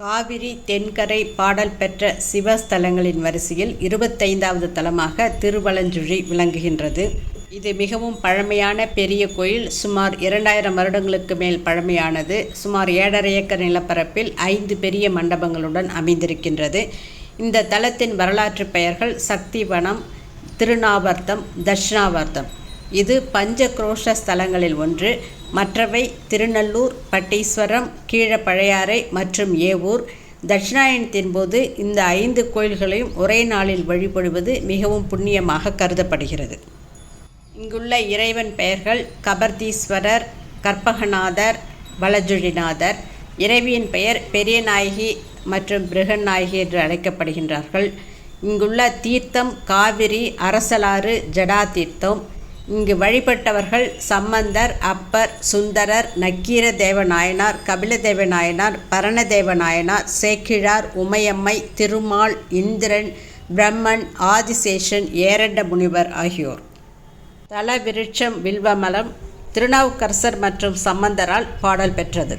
காவிரி தென்கரை பாடல் பெற்ற சிவஸ்தலங்களின் வரிசையில் இருபத்தைந்தாவது தலமாக திருவலஞ்சுழி விளங்குகின்றது. இது மிகவும் பழமையான பெரிய கோயில். சுமார் இரண்டாயிரம் வருடங்களுக்கு மேல் பழமையானது. சுமார் ஏழரை ஏக்கர் நிலப்பரப்பில் ஐந்து பெரிய மண்டபங்களுடன் அமைந்திருக்கின்றது. இந்த தலத்தின் வரலாற்று பெயர்கள் சக்திவனம் திருநாவர்த்தம் தட்சிணாவர்த்தம். இது பஞ்ச குரோஷ ஸ்தலங்களில் ஒன்று. மற்றவை திருநள்ளூர் பட்டீஸ்வரம் கீழப்பழையாறை மற்றும் ஏவூர். தட்சிணாயனத்தின் போது இந்த ஐந்து கோயில்களையும் ஒரே நாளில் வழிபடுவது மிகவும் புண்ணியமாக கருதப்படுகிறது. இங்குள்ள இறைவன் பெயர்கள் கபர்தீஸ்வரர் கற்பகநாதர் வலஜுழிநாதர். இறைவியின் பெயர் பெரியநாயகி மற்றும் பிருகநாயகி என்று அழைக்கப்படுகின்றார்கள். இங்குள்ள தீர்த்தம் காவிரி அரசலாறு ஜடா தீர்த்தம் இங்கு வழிபட்டவர்கள் சம்பந்தர் அப்பர் சுந்தரர் நக்கீர தேவநாயனார் கபிலதேவ நாயனார் பரணதேவ நாயனார் சேக்கிழார் உமையம்மை திருமால் இந்திரன் பிரம்மன் ஆதிசேஷன் ஏரண்ட முனிவர் ஆகியோர். தல விருட்சம் வில்வமலம் திருநாவுக்கரசர் மற்றும் சம்பந்தரால் பாடல் பெற்றது.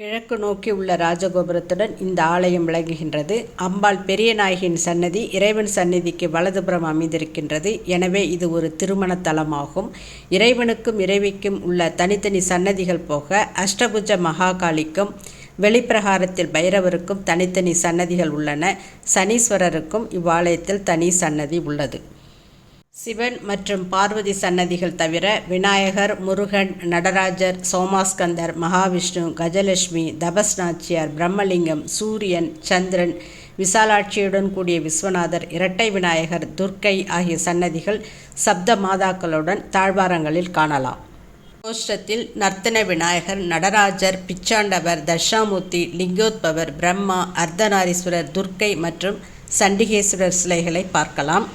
கிழக்கு நோக்கி உள்ள ராஜகோபுரத்துடன் இந்த ஆலயம் விளங்குகின்றது. அம்பாள் பெரியநாயகியின் சன்னதி இறைவன் சந்நிதிக்கு வலதுபுறம் அமைந்திருக்கின்றது. எனவே இது ஒரு திருமண தலமாகும் இறைவனுக்கும் இறைவிக்கும் உள்ள தனித்தனி சன்னதிகள் போக அஷ்டபுஜ மகாகாளிக்கும் வெளிப்பிரகாரத்தில் பைரவருக்கும் தனித்தனி சன்னதிகள் உள்ளன. சனீஸ்வரருக்கும் இவ்வாலயத்தில் தனி சன்னதி உள்ளது. சிவன் மற்றும் பார்வதி சன்னதிகள் தவிர விநாயகர் முருகன் நடராஜர் சோமாஸ்கந்தர் மகாவிஷ்ணு கஜலட்சுமி தபஸ்நாச்சியார் பிரம்மலிங்கம் சூரியன் சந்திரன் விசாலாட்சியுடன் கூடிய விஸ்வநாதர் இரட்டை விநாயகர் துர்க்கை ஆகிய சன்னதிகள் சப்த மாதாக்களுடன் தாழ்வாரங்களில் காணலாம். கோஷ்டத்தில் நர்த்தன விநாயகர் நடராஜர் பிச்சாண்டவர் தர்ஷாமூர்த்தி லிங்கோத்பவர் பிரம்மா அர்த்தநாரீஸ்வரர் துர்க்கை மற்றும் சண்டிகேஸ்வரர் சிலைகளை பார்க்கலாம்.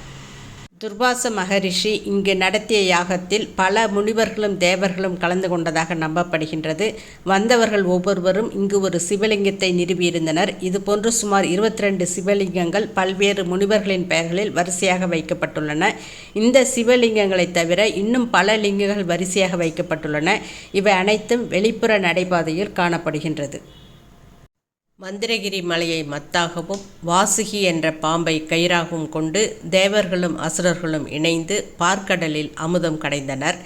துர்வாச மகரிஷி இங்கு நடத்திய யாகத்தில் பல முனிவர்களும் தேவர்களும் கலந்து கொண்டதாக நம்பப்படுகின்றது. வந்தவர்கள் ஒவ்வொருவரும் இங்கு ஒரு சிவலிங்கத்தை நிறுவியிருந்தனர். இதுபோன்று சுமார் இருபத்தி ரெண்டு சிவலிங்கங்கள் பல்வேறு முனிவர்களின் பெயர்களில் வரிசையாக வைக்கப்பட்டுள்ளன. இந்த சிவலிங்கங்களை தவிர இன்னும் பல லிங்கங்கள் வரிசையாக வைக்கப்பட்டுள்ளன. இவை அனைத்தும் வெளிப்புற நடைபாதையில் காணப்படுகின்றது. மந்திரகிரி மலையை மத்தாகவும் வாசுகி என்ற பாம்பை கயிறாகவும் கொண்டு தேவர்களும் அசுரர்களும் இணைந்து பார்க்கடலில் அமுதம் கடைந்தனர்.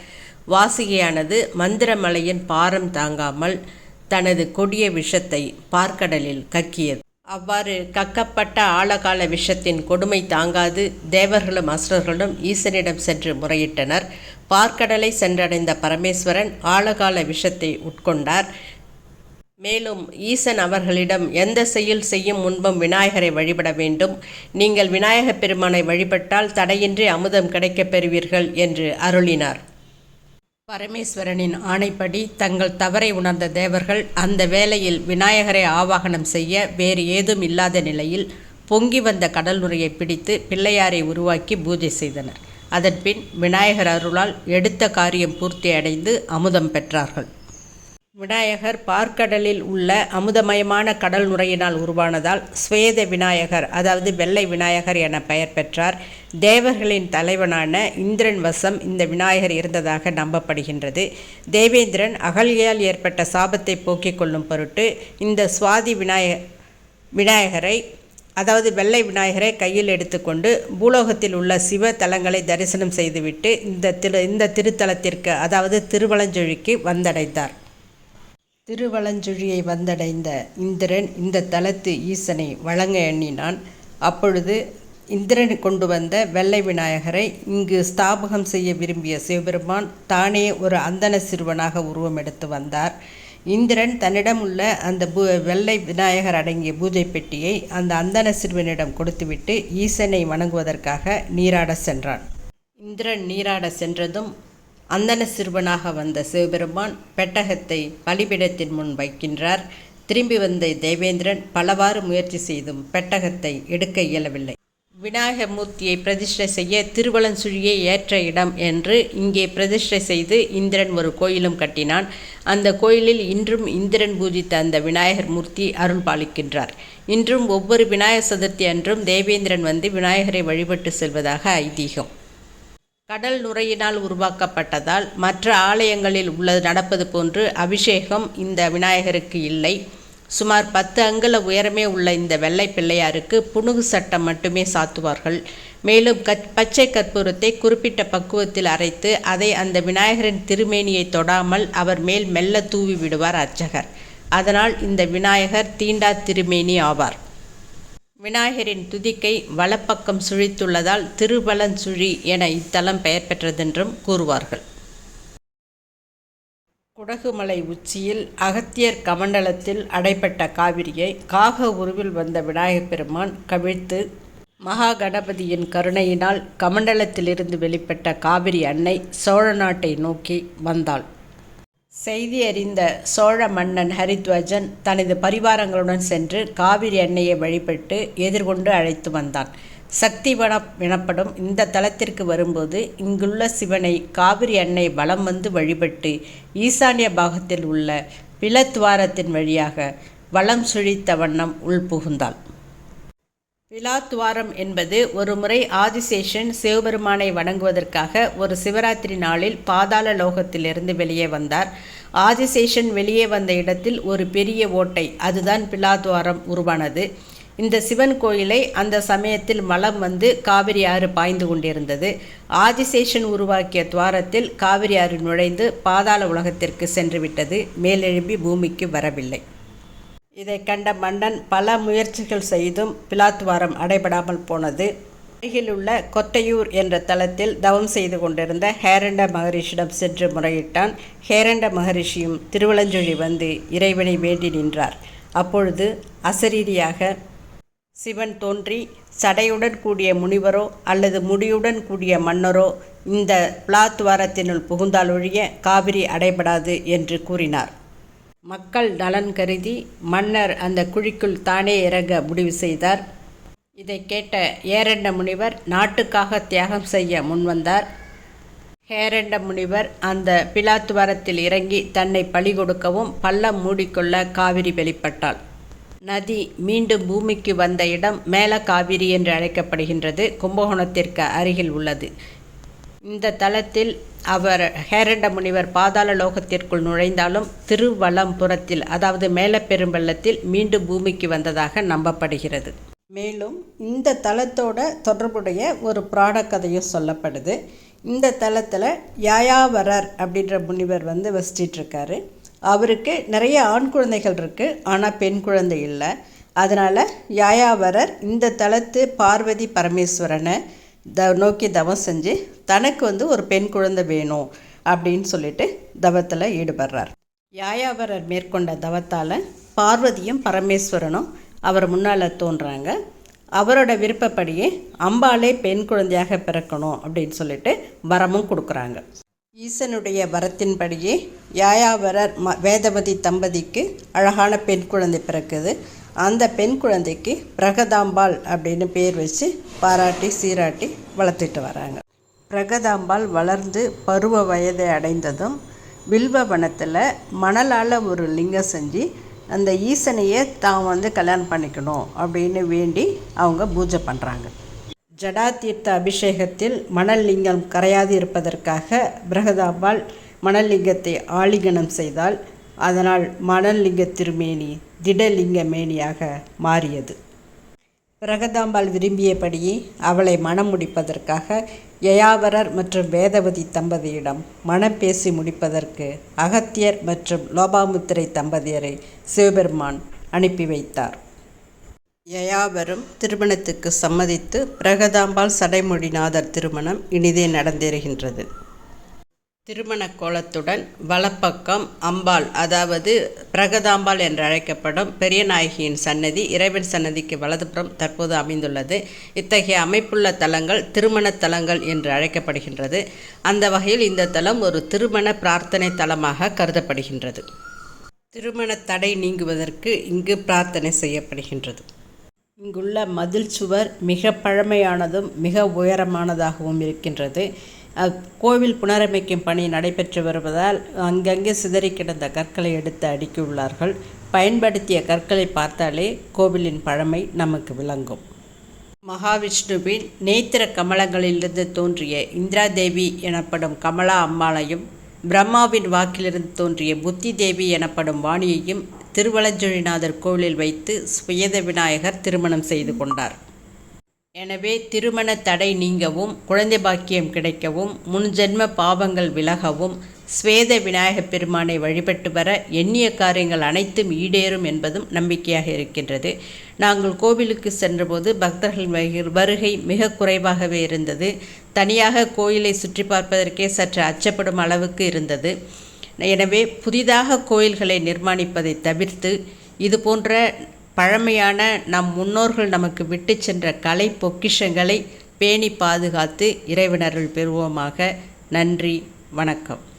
வாசுகியானது மந்திரமலையின் பாரம் தாங்காமல் தனது கொடிய விஷத்தை பார்க்கடலில் கக்கியது. அவ்வாறு கக்கப்பட்ட ஆழகால விஷத்தின் கொடுமை தாங்காது தேவர்களும் அசுரர்களும் ஈசனிடம் சென்று முறையிட்டனர். பார்க்கடலை சென்றடைந்த பரமேஸ்வரன் ஆழகால விஷத்தை உட்கொண்டார். மேலும் ஈசன் அவர்களிடம் எந்த செயல் செய்யும் முன்பும் விநாயகரை வழிபட வேண்டும். நீங்கள் விநாயகப் பெருமானை வழிபட்டால் தடையின்றி அமுதம் கிடைக்கப் பெறுவீர்கள் என்று அருளினார். பரமேஸ்வரனின் ஆணைப்படி தங்கள் தவறை உணர்ந்த தேவர்கள் அந்த வேளையில் விநாயகரை ஆவாகனம் செய்ய வேறு ஏதும் இல்லாத நிலையில் பொங்கி வந்த கடல் நுரையை பிடித்து பிள்ளையாரை உருவாக்கி பூஜை செய்தனர். அதன்பின் விநாயகர் அருளால் எடுத்த காரியம் பூர்த்தி அடைந்து அமுதம் பெற்றார்கள். விநாயகர் பார்க்கடலில் உள்ள அமுதமயமான கடல் நுரையினால் உருவானதால் ஸ்வேத விநாயகர் அதாவது வெள்ளை விநாயகர் என பெயர் பெற்றார். தேவர்களின் தலைவனான இந்திரன் வசம் இந்த விநாயகர் இருந்ததாக நம்பப்படுகின்றது. தேவேந்திரன் அகல்யால் ஏற்பட்ட சாபத்தை போக்கிக் கொள்ளும் பொருட்டு இந்த சுவாதி விநாய விநாயகரை அதாவது வெள்ளை விநாயகரை கையில் எடுத்துக்கொண்டு பூலோகத்தில் உள்ள சிவ தலங்களை தரிசனம் செய்துவிட்டு இந்த திரு இந்த திருத்தலத்திற்கு அதாவது திருவலஞ்சொழிக்கு வந்தடைந்தார். திருவலஞ்சுழியை வந்தடைந்த இந்திரன் இந்த தலத்து ஈசனை வழங்க எண்ணினான். அப்பொழுது இந்திரன் கொண்டு வந்த வெள்ளை விநாயகரை இங்கு ஸ்தாபகம் செய்ய விரும்பிய சிவபெருமான் தானே ஒரு அந்தன சிறுவனாக உருவம் எடுத்து வந்தார். இந்திரன் தன்னிடம் உள்ள அந்த பூ வெள்ளை விநாயகர் அடங்கிய பூஜை பெட்டியை அந்த அந்தன சிறுவனிடம் கொடுத்துவிட்டு ஈசனை வணங்குவதற்காக நீராட சென்றான். இந்திரன் நீராட சென்றதும் அந்தன சிறுவனாக வந்த சிவபெருமான் பெட்டகத்தை பலிபிடத்தின் முன் வைக்கின்றார். திரும்பி வந்த தேவேந்திரன் பலவாறு முயற்சி செய்தும் பெட்டகத்தை எடுக்க இயலவில்லை. விநாயக மூர்த்தியை பிரதிஷ்டை செய்ய திருவலஞ்சுழியை ஏற்ற இடம் என்று இங்கே பிரதிஷ்டை செய்து இந்திரன் ஒரு கோயிலும் கட்டினான். அந்த கோயிலில் இன்றும் இந்திரன் பூஜித்த அந்த விநாயகர் மூர்த்தி அருள் பாலிக்கின்றார். இன்றும் ஒவ்வொரு விநாயகர் சதுர்த்தி அன்றும் தேவேந்திரன் வந்து விநாயகரை வழிபட்டு செல்வதாக ஐதீகம். கடல் நுரையினால் உருவாக்கப்பட்டதால் மற்ற ஆலயங்களில் உள்ள நடப்பது போன்று அபிஷேகம் இந்த விநாயகருக்கு இல்லை. சுமார் பத்து அங்குல உயரமே உள்ள இந்த வெள்ளை பிள்ளையாருக்கு புனுகு சட்டம் மட்டுமே சாத்துவார்கள். மேலும் கச் பச்சை கற்பூரத்தை குறிப்பிட்ட பக்குவத்தில் அரைத்து அதை அந்த விநாயகரின் திருமேனியை தொடாமல் அவர் மேல் மெல்ல தூவி விடுவார் அர்ச்சகர். அதனால் இந்த விநாயகர் தீண்டா திருமேனி ஆவார். விநாயகரின் துதிக்கை வலப்பக்கம் சுழித்துள்ளதால் திருவலஞ்சுழி என இத்தலம் பெயர் பெற்றதென்றும் கூறுவார்கள். குடகுமலை உச்சியில் அகத்தியர் கமண்டலத்தில் அடைப்பட்ட காவிரியை காக உருவில் வந்த விநாயகப் பெருமான் கவிழ்த்து மகா கணபதியின் கருணையினால் கமண்டலத்திலிருந்து வெளிப்பட்ட காவிரி அன்னை சோழ நாட்டை நோக்கி வந்தாள். செய்தி அறிந்த சோழ மன்னன் ஹரித்வஜன் தனது பரிவாரங்களுடன் சென்று காவிரி அன்னையை வழிபட்டு எதிர்கொண்டு அழைத்து வந்தான். சக்திவனம் எனப்படும் இந்த தலத்திற்கு வரும்போது இங்குள்ள சிவனை காவிரி அன்னை வலம் வந்து வழிபட்டு ஈசானிய பாகத்தில் உள்ள பிளத்வாரத்தின் வழியாக வளம் சுழித்த வண்ணம் உள்புகுந்தாள் விழாத்துவாரம் என்பது ஒருமுறை ஆதிசேஷன் சிவபெருமானை வணங்குவதற்காக ஒரு சிவராத்திரி நாளில் பாதாள லோகத்திலிருந்து வெளியே வந்தார். ஆதிசேஷன் வெளியே வந்த இடத்தில் ஒரு பெரிய ஓட்டை அதுதான் பிலாத்வாரம் உருவானது. இந்த சிவன் கோயிலை அந்த சமயத்தில் மலம் வந்து காவிரி ஆறு பாய்ந்து கொண்டிருந்தது. ஆதிசேஷன் உருவாக்கிய துவாரத்தில் காவிரி ஆறு நுழைந்து பாதாள உலகத்திற்கு சென்றுவிட்டது மேலெழும்பி பூமிக்கு வரவில்லை. இதை கண்ட மன்னன் பல முயற்சிகள் செய்தும் பிலாத்வாரம் அடைபடாமல் போனது. அருகிலுள்ள கொத்தையூர் என்ற தலத்தில் தவம் செய்து கொண்டிருந்த ஹேரண்ட மகரிஷிடம் சென்று முறையிட்டான். ஹேரண்ட மகரிஷியும் திருவலஞ்சொழி வந்து இறைவனை வேண்டி நின்றார். அப்பொழுது அசரீரியாக சிவன் தோன்றி சடையுடன் கூடிய முனிவரோ அல்லது முடியுடன் கூடிய மன்னரோ இந்த பிளாத்துவாரத்தினுள் புகுந்தால் ஒழிய காவிரி அடைபடாது என்று கூறினார். மக்கள் நலன் கருதி மன்னர் அந்த குழிக்குள் தானே இறங்க முடிவு செய்தார். இதை கேட்ட ஏரண்ட முனிவர் நாட்டுக்காக தியாகம் செய்ய முன்வந்தார். ஹேரண்ட முனிவர் அந்த பிலாத்துவாரத்தில் இறங்கி தன்னை பழி கொடுக்கவும் பள்ளம் மூடிக்கொள்ள காவிரி வெளிப்பட்டாள். நதி மீண்டும் பூமிக்கு வந்த இடம் மேல காவிரி என்று அழைக்கப்படுகின்றது. கும்பகோணத்திற்கு அருகில் உள்ளது. இந்த தலத்தில் அவர் ஹேரண்ட முனிவர் பாதாள லோகத்திற்குள் நுழைந்தாலும் திருவலம்புரத்தில் அதாவது மேலப்பெரும்பள்ளத்தில் மீண்டும் பூமிக்கு வந்ததாக நம்பப்படுகிறது. மேலும் இந்த தலத்தோட தொடர்புடைய ஒரு புராண கதையும் சொல்லப்படுது. இந்த தலத்தில் யாயாவரர் அப்படின்ற முனிவர் வந்து வசிச்சிட்ருக்காரு. அவருக்கு நிறைய ஆண் குழந்தைகள் இருக்குது ஆனால் பெண் குழந்தை இல்லை. அதனால் யாயாவரர் இந்த தலத்து பார்வதி பரமேஸ்வரனை த நோக்கி தவம் செஞ்சு தனக்கு வந்து ஒரு பெண் குழந்தை வேணும் அப்படின்னு சொல்லிட்டு தவத்தில் ஈடுபடுறார். யாயாவரர் மேற்கொண்ட தவத்தால் பார்வதியும் பரமேஸ்வரனும் அவர் முன்னால் தோன்றாங்க. அவரோட விருப்பப்படியே அம்பாலே பெண் குழந்தையாக பிறக்கணும் அப்படின்னு சொல்லிட்டு வரமும் கொடுக்குறாங்க. ஈசனுடைய வரத்தின்படியே யாயாவரர் ம வேதவதி தம்பதிக்கு அழகான பெண் குழந்தை பிறக்குது. அந்த பெண் குழந்தைக்கு பிரகதாம்பாள் அப்படின்னு பேர் வச்சு பாராட்டி சீராட்டி வளர்த்துட்டு வராங்க. பிரகதாம்பாள் வளர்ந்து பருவ வயதை அடைந்ததும் வில்வ வனத்தில் மணலால் ஒரு லிங்கம் செஞ்சு அந்த ஈசனையே தான் வந்து கல்யாணம் பண்ணிக்கணும் அப்படின்னு வேண்டி அவங்க பூஜை பண்ணுறாங்க ஜடாதீர்த்த அபிஷேகத்தில் மணல் லிங்கம் கரையாது இருப்பதற்காக பிரகதாம்பாள் மணலிங்கத்தை ஆலிங்கனம் செய்தால் அதனால் மணல் லிங்க திருமேனி திடலிங்க மேனியாக மாறியது. பிரகதாம்பாள் விரும்பியபடியே அவளை மனம் முடிப்பதற்காக யயாவரர் மற்றும் வேதவதி தம்பதியிடம் மனம் பேசி முடிப்பதற்கு அகத்தியர் மற்றும் லோபாமுத்திரை தம்பதியரை சிவபெருமான் அனுப்பி வைத்தார். யயாவரும் திருமணத்துக்கு சம்மதித்து பிரகதாம்பாள் சடைமொழிநாதர் திருமணம் இனிதே நடந்தேறுகின்றது. திருமண கோலத்துடன் வலப்பக்கம் அம்பாள் அதாவது பிரகதாம்பாள் என்று அழைக்கப்படும் பெரியநாயகியின் சன்னதி இறைவன் சன்னதிக்கு வலதுபுறம் தற்போது அமைந்துள்ளது. இத்தகைய அமைப்புள்ள தலங்கள் திருமண தலங்கள் என்று அழைக்கப்படுகின்றது. அந்த வகையில் இந்த தலம் ஒரு திருமண பிரார்த்தனை தலமாக கருதப்படுகின்றது. திருமண தடை நீங்குவதற்கு இங்கு பிரார்த்தனை செய்யப்படுகின்றது. இங்குள்ள மதில் சுவர் மிக பழமையானதும் மிக உயரமானதாகவும் இருக்கின்றது. கோவில் புனரமைக்கும் பணி நடைபெற்று வருவதால் அங்கங்கே சிதறி கிடந்த கற்களை எடுத்து அடுக்கியுள்ளார்கள். பயன்படுத்திய கற்களை பார்த்தாலே கோவிலின் பழமை நமக்கு விளங்கும். மகாவிஷ்ணுவின் நேத்திர கமலங்களிலிருந்து தோன்றிய இந்திரா தேவி எனப்படும் கமலா அம்மாளையும் பிரம்மாவின் வாக்கிலிருந்து தோன்றிய புத்தி தேவி எனப்படும் வாணியையும் திருவலஞ்சொழிநாதர் கோவிலில் வைத்து சுவேத விநாயகர் திருமணம் செய்து கொண்டார். எனவே திருமண தடை நீங்கவும் குழந்தை பாக்கியம் கிடைக்கவும் முன்ஜென்ம பாவங்கள் விலகவும் ஸ்வேத விநாயகப் பெருமானை வழிபட்டு வர எண்ணிய காரியங்கள் அனைத்தும் ஈடேறும் என்பதும் நம்பிக்கையாக இருக்கின்றது. நாங்கள் கோவிலுக்கு சென்றபோது பக்தர்கள் வருகை- வருகை மிக குறைவாகவே இருந்தது. தனியாக கோயிலை சுற்றி பார்ப்பதற்கே சற்று அச்சப்படும் அளவுக்கு இருந்தது. எனவே புதிதாக கோயில்களை நிர்மாணிப்பதை தவிர்த்து இது போன்ற பழமையான நம் முன்னோர்கள் நமக்கு விட்டு சென்ற கலை பொக்கிஷங்களை பேணி பாதுகாத்து இறைவனருள் பெறுவோமாக. நன்றி வணக்கம்.